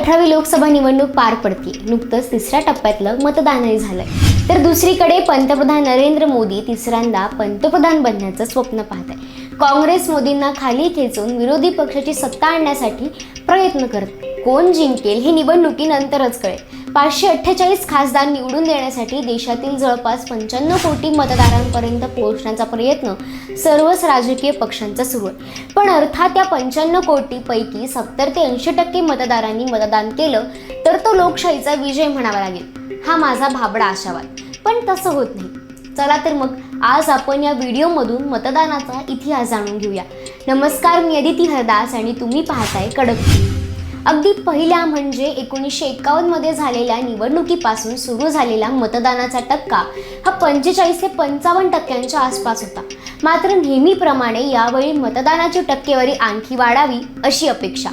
अठरावी लोकसभा निवडणूक पार पडते नुकतंच तिसऱ्या टप्प्यातलं मतदानही झालंय. तर दुसरीकडे पंतप्रधान नरेंद्र मोदी तिसऱ्यांदा पंतप्रधान बनण्याचं स्वप्न पाहत आहे काँग्रेस मोदींना खाली खेचून विरोधी पक्षाची सत्ता आणण्यासाठी प्रयत्न करत कोण जिंकेल हे निवडणुकीनंतरच कळेल. पाचशे अठ्ठेचाळीस खासदार निवडून देण्यासाठी देशातील जवळपास पंच्याण्णव कोटी मतदारांपर्यंत पोहोचण्याचा प्रयत्न सर्वच राजकीय पक्षांचा सुरू आहे. पण अर्थात या पंच्याण्णव कोटीपैकी सत्तर ते ऐंशी टक्के मतदारांनी मतदान केलं तर तो लोकशाहीचा विजय म्हणावा लागेल हा माझा भाबडा आशावाद. पण तसं होत नाही. चला तर मग आज आपण या व्हिडिओमधून मतदानाचा इतिहास जाणून घेऊया. नमस्कार मी अदिती हरदास आणि तुम्ही पाहताय कडक अगदी पहिल्या म्हणजे एकोणीसशे एकावन्नमध्ये झालेल्या निवडणुकीपासून सुरू झालेला मतदानाचा टक्का हा पंचेचाळीस ते पंचावन्न टक्क्यांच्या आसपास होता. मात्र नेहमीप्रमाणे यावेळी मतदानाची टक्केवारी आणखी वाढावी अशी अपेक्षा.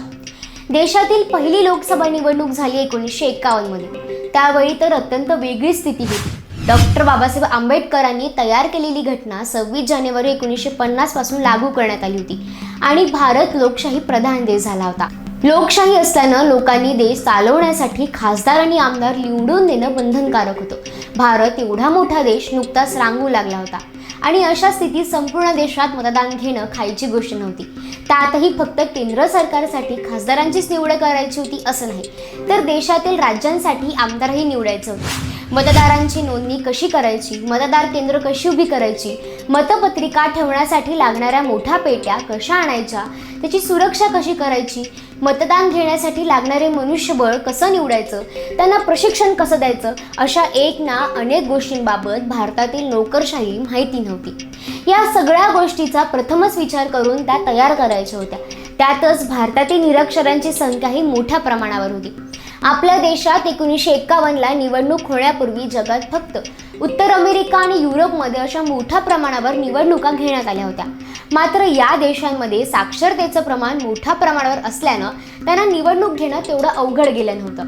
देशातील पहिली लोकसभा निवडणूक झाली एकोणीसशे एकावन्नमध्ये. त्यावेळी तर अत्यंत वेगळी स्थिती होती. डॉक्टर बाबासाहेब आंबेडकरांनी तयार केलेली घटना सव्वीस जानेवारी एकोणीसशे पन्नासपासून लागू करण्यात आली होती आणि भारत लोकशाही प्रधान देश झाला होता. लोकशाही असल्यानं लोकांनी देश चालवण्यासाठी खासदार आणि आमदार निवडून देणं बंधनकारक होतं. भारत एवढा मोठा देश नुकताच रांगू लागला होता. आणि अशा स्थितीत संपूर्ण देशात मतदान घेणं खायची गोष्ट नव्हती. त्यातही फक्त केंद्र सरकारसाठी खासदारांचीच निवड करायची होती असं नाही तर देशातील राज्यांसाठी आमदारही निवडायचं होतं. मतदारांची नोंदणी कशी करायची? मतदार केंद्र कशी उभी करायची? मतपत्रिका ठेवण्यासाठी लागणाऱ्या मोठ्या पेट्या कशा आणायच्या? त्याची सुरक्षा कशी करायची? मतदान घेण्यासाठी लागणारे मनुष्यबळ कसं निवडायचं? त्यांना प्रशिक्षण कसं द्यायचं? अशा एक ना अनेक गोष्टींबाबत भारतातील नोकरशाही माहिती नव्हती. या सगळ्या गोष्टीचा प्रथमच विचार करून त्या तयार करायच्या होत्या. त्यातच भारतातील निरक्षरांची संख्याही मोठ्या प्रमाणावर होती. आपल्या देशात एकोणीसशे एक्कावन्नला निवडणूक होण्यापूर्वी जगात फक्त उत्तर अमेरिका आणि युरोपमध्ये अशा मोठ्या प्रमाणावर निवडणुका घेण्यात आल्या होत्या. मात्र या देशांमध्ये साक्षरतेचं प्रमाण मोठ्या प्रमाणावर असल्यानं त्यांना निवडणूक घेणं तेवढं अवघड गेलं नव्हतं.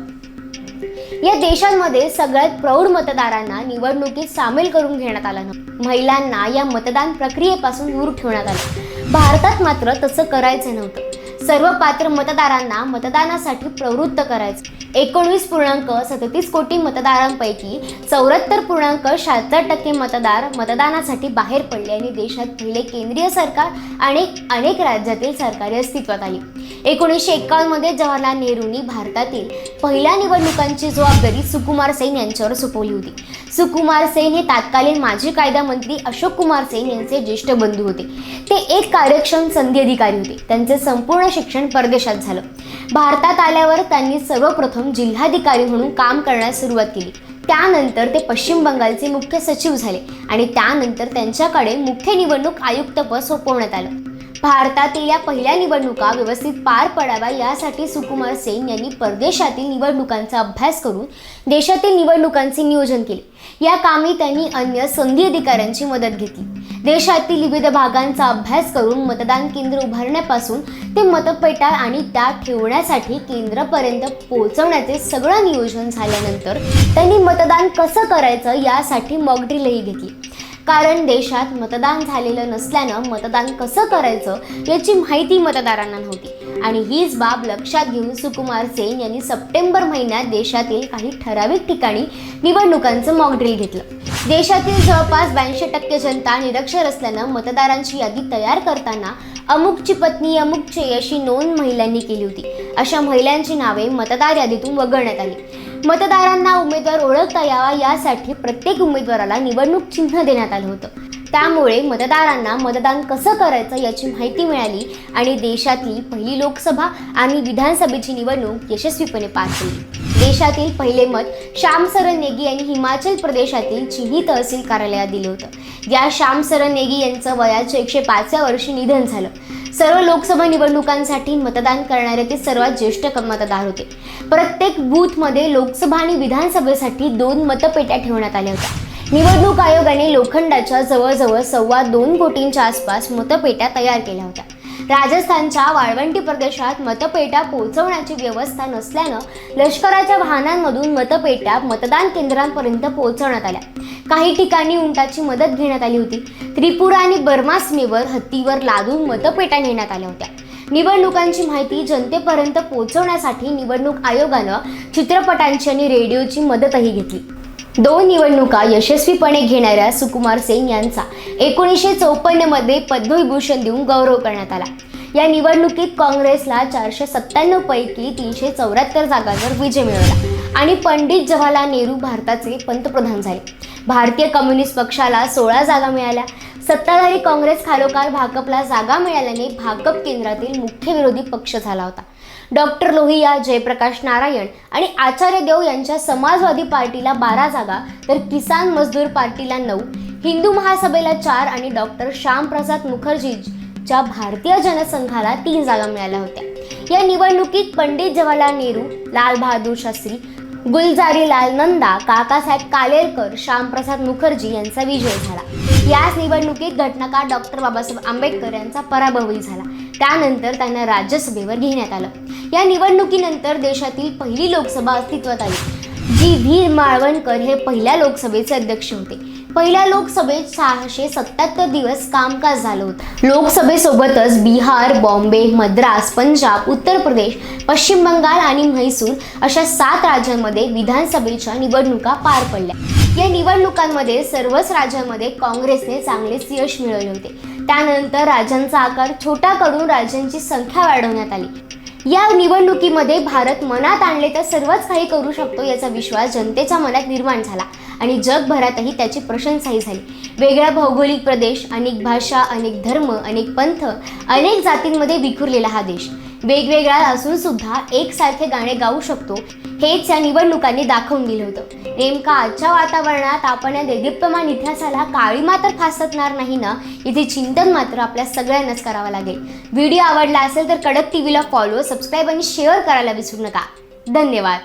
या देशांमध्ये सगळ्यात प्रौढ मतदारांना निवडणुकीत सामील करून घेण्यात आलं नव्हतं. महिलांना या मतदान प्रक्रियेपासून दूर ठेवण्यात आलं. भारतात मात्र तसं करायचं नव्हतं. सर्व पात्र मतदारांना मतदानासाठी प्रवृत्त करायचं. एकोणवीस पूर्णांक सदतीस कोटी मतदारांपैकी चौऱ्याहत्तर पूर्णांक शहात्तर टक्के मतदार मतदानासाठी बाहेर पडले आणि देशात पहिले केंद्रीय सरकार आणि अनेक राज्यातील सरकारे अस्तित्वात आली. एकोणीसशे एकावन्नमध्ये जवाहरलाल नेहरूंनी भारतातील पहिल्या निवडणुकांची जबाबदारी सुकुमार सेन यांच्यावर सोपवली होती. सुकुमार सेन हे तात्कालीन माजी कायदा मंत्री अशोक कुमार सेन यांचे ज्येष्ठ बंधू होते. ते एक कार्यक्षम संधी अधिकारी होते. त्यांचे संपूर्ण शिक्षण परदेशात झालं. भारतात आल्यावर त्यांनी सर्वप्रथम जिल्हाधिकारी म्हणून काम करण्यास सुरुवात केली. त्यानंतर ते पश्चिम बंगालचे मुख्य सचिव झाले आणि त्यानंतर त्यांच्याकडे मुख्य निवडणूक आयुक्तपद सोपवण्यात आलं. भारतातील या पहिल्या निवडणुका व्यवस्थित पार पडाव्या यासाठी सुकुमार सेन यांनी परदेशातील निवडणुकांचा अभ्यास करून देशातील निवडणुकांचे नियोजन केले. या कामी त्यांनी अन्य संधी अधिकाऱ्यांची मदत घेतली. देशातील विविध भागांचा अभ्यास करून मतदान केंद्र उभारण्यापासून ते मतपेटा आणि त्या ठेवण्यासाठी केंद्रापर्यंत पोहोचवण्याचे सगळं नियोजन झाल्यानंतर त्यांनी मतदान कसं करायचं यासाठी मॉकड्रिलही घेतली. कारण देशात मतदान झालेलं नसल्यानं मतदान कसं करायचं याची माहिती मतदारांना नव्हती. आणि हीच बाब लक्षात घेऊन सुकुमार सेन यांनी सप्टेंबर महिन्यात देशातील काही ठराविक ठिकाणी निवडणुकांचं मॉकड्रिल घेतलं. देशातील जवळपास ब्याऐंशी टक्के जनता निरक्षर असल्यानं मतदारांची यादी तयार करताना अमुकची पत्नी अमुकचे अशी नोंद महिलांनी केली होती. अशा महिलांची नावे मतदार यादीतून वगळण्यात आली. मतदारांना उमेदवार ओळखता यावा यासाठी प्रत्येक उमेदवाराला निवडणूक चिन्ह देण्यात आलं होतं. त्यामुळे मतदारांना मतदान कसं करायचं याची माहिती मिळाली आणि देशातली पहिली लोकसभा आणि विधानसभेची निवडणूक यशस्वीपणे पार पडली. देशातील पहिले मत श्याम सरन नेगी यांनी हिमाचल प्रदेशातील चिनी तहसील कार्यालयात दिलं होतं. या श्याम सरन नेगी यांचं वयाच्या एकशे पाचव्या वर्षी निधन झालं. सर्व लोकसभा निवडणुकांसाठी मतदान करणारे ते सर्वात ज्येष्ठ मतदार होते. प्रत्येक बूथमध्ये लोकसभा आणि विधानसभेसाठी दोन मतपेट्या ठेवण्यात आल्या होत्या. निवडणूक आयोगाने लोखंडाच्या जवळजवळ सव्वा दोन कोटींच्या आसपास मतपेट्या तयार केल्या होत्या. राजस्थानच्या वाळवंटी प्रदेशात मतपेट्या पोहोचवण्याची व्यवस्था नसल्यानं लष्कराच्या वाहनांमधून मतपेट्या मतदान केंद्रांपर्यंत पोहोचवण्यात आल्या. काही ठिकाणी उंटाची मदत घेण्यात आली होती. त्रिपुरा आणि बर्मा सीमेवर हत्तीवर लादून मतपेट्या नेण्यात आल्या होत्या. निवडणुकांची माहिती जनतेपर्यंत पोहोचवण्यासाठी निवडणूक आयोगानं चित्रपटांची आणि रेडिओची मदतही घेतली. दोन निवडणुका यशस्वीपणे घेणाऱ्या सुकुमार सेन यांचा एकोणीसशे चौपन्नमध्ये पद्मविभूषण देऊन गौरव करण्यात आला. या निवडणुकीत काँग्रेसला चारशे सत्त्याण्णव पैकी तीनशे चौऱ्याहत्तर जागांवर विजय मिळवला आणि पंडित जवाहरलाल नेहरू भारताचे पंतप्रधान झाले. भारतीय कम्युनिस्ट पक्षाला सोळा जागा मिळाल्या. सत्ताधारी काँग्रेस खालोखाल भाकपला जागा मिळाल्याने भाकप केंद्रातील मुख्य विरोधी पक्ष झाला होता. डॉक्टर लोहिया जयप्रकाश नारायण आणि आचार्य देव यांच्या समाजवादी पार्टीला बारा जागा तर किसान मजदूर पार्टीला नऊ हिंदू महासभेला चार आणि डॉक्टर श्यामप्रसाद मुखर्जीच्या भारतीय जनसंघाला तीन जागा मिळाल्या होत्या. या निवडणुकीत पंडित जवाहरलाल नेहरू लाल बहादूर शास्त्री गुलजारी लाल नंदा काकासाहेब कालेलकर श्यामप्रसाद मुखर्जी यांचा विजय झाला. याच निवडणुकीत घटनाकार डॉक्टर बाबासाहेब आंबेडकर यांचा पराभवही झाला. त्यानंतर त्यांना राज्यसभेवर घेण्यात आलं. या निवडणुकीनंतर देशातील पहिली लोकसभा अस्तित्वात आली. G V. माळवणकर हे पहिल्या लोकसभेचे अध्यक्ष होते. पहिल्या लोकसभेत सहाशे सत्याहत्तर दिवस कामकाज झालं होतं. लोकसभेसोबतच बिहार बॉम्बे मद्रास पंजाब उत्तर प्रदेश पश्चिम बंगाल आणि म्हैसूर अशा सात राज्यांमध्ये विधानसभेच्या निवडणुका पार पडल्या. या निवडणुकांमध्ये सर्वच राज्यांमध्ये काँग्रेसने चांगलेच यश मिळवले होते. त्यानंतर राज्यांचा आकार छोटा करून राज्यांची संख्या वाढवण्यात आली. या निवडणुकीमध्ये भारत मनात आणले तर सर्वच काही करू शकतो याचा विश्वास जनतेच्या मनात निर्माण झाला आणि जगभरातही त्याची प्रशंसाही झाली. वेगळा भौगोलिक प्रदेश अनेक भाषा अनेक धर्म अनेक पंथ अनेक जातींमध्ये विखुरलेला हा देश. वेगवेगळा असून सुद्धा एकसारखे गाणे गाऊ शकतो हेच या निवडणुकांनी दाखवून दिलं होतं. नेमका आजच्या वातावरणात आपण या देदीप्यमान इतिहासाला काळी मात्र फासतणार नाही ना? इथे चिंतन मात्र आपल्या सगळ्यांनाच करावं लागेल. व्हिडिओ आवडला असेल तर कडक टी व्हीला फॉलो सबस्क्राईब आणि शेअर करायला विसरू नका. धन्यवाद.